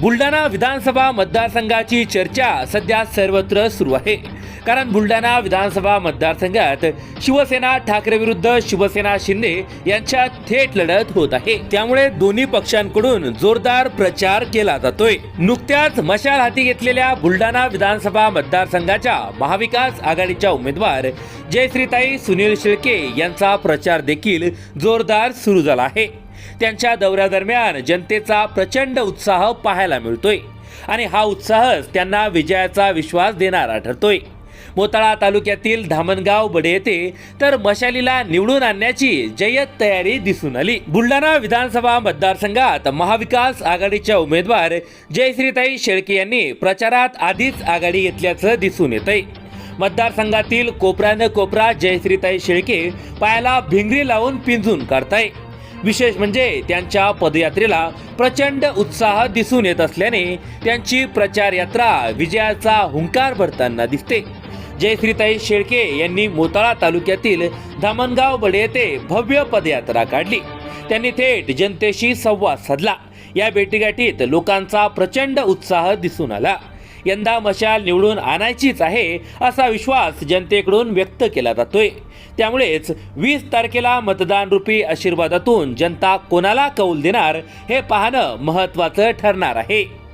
बुलढाणा विधानसभा मतदारसंघाची चर्चा सध्या सर्वत्र सुरू आहे. कारण बुलढाणा विधानसभा मतदारसंघात शिवसेना ठाकरे विरुद्ध शिवसेना शिंदे यांच्या थेट लढत होत आहे. त्यामुळे दोन्ही पक्षांकडून जोरदार प्रचार केला जातोय. नुकत्याच मशाल हाती घेतलेल्या बुलढाणा विधानसभा मतदारसंघाच्या महाविकास आघाडीच्या उमेदवार जयश्रीताई सुनील शेळके यांचा प्रचार देखील जोरदार सुरू झाला आहे. त्यांच्या दौऱ्यादरम्यान जनतेचा प्रचंड उत्साह पाहायला मिळतोय आणि हा उत्साहच त्यांना विजयाचा विश्वास देणारा ठरतोय. मोताळा तालुक्यातील धामणगाव बडे येथे तर मशालीला निवडून आणण्याची जय्यत तयारी दिसून आली. बुलढाणा विधानसभा मतदारसंघात महाविकास आघाडीच्या उमेदवार जयश्रीताई शेळके यांनी प्रचारात आधीच आघाडी घेतल्याचं दिसून येतंय. मतदारसंघातील कोपऱ्यानं कोपरा जयश्रीताई शेळके पायाला भिंगरी लावून पिंजून काढताय. विशेष म्हणजे त्यांच्या पदयात्रेला प्रचंड उत्साह दिसून येत असल्याने त्यांची प्रचार यात्रा विजयाचा हुंकार भरताना दिसते. जयश्रीताई शेळके यांनी मोताळा तालुक्यातील धामणगाव बडे येथे भव्य पदयात्रा काढली. त्यांनी थेट जनतेशी संवाद साधला. या भेटीगाठीत लोकांचा प्रचंड उत्साह दिसून आला. यंदा मशाल निवडून आणायचीच आहे असा विश्वास जनतेकडून व्यक्त केला जातोय. त्यामुळेच वीस तारखेला मतदान रूपी आशीर्वादातून जनता कोणाला कौल देणार हे पाहणं महत्त्वाचं ठरणार आहे.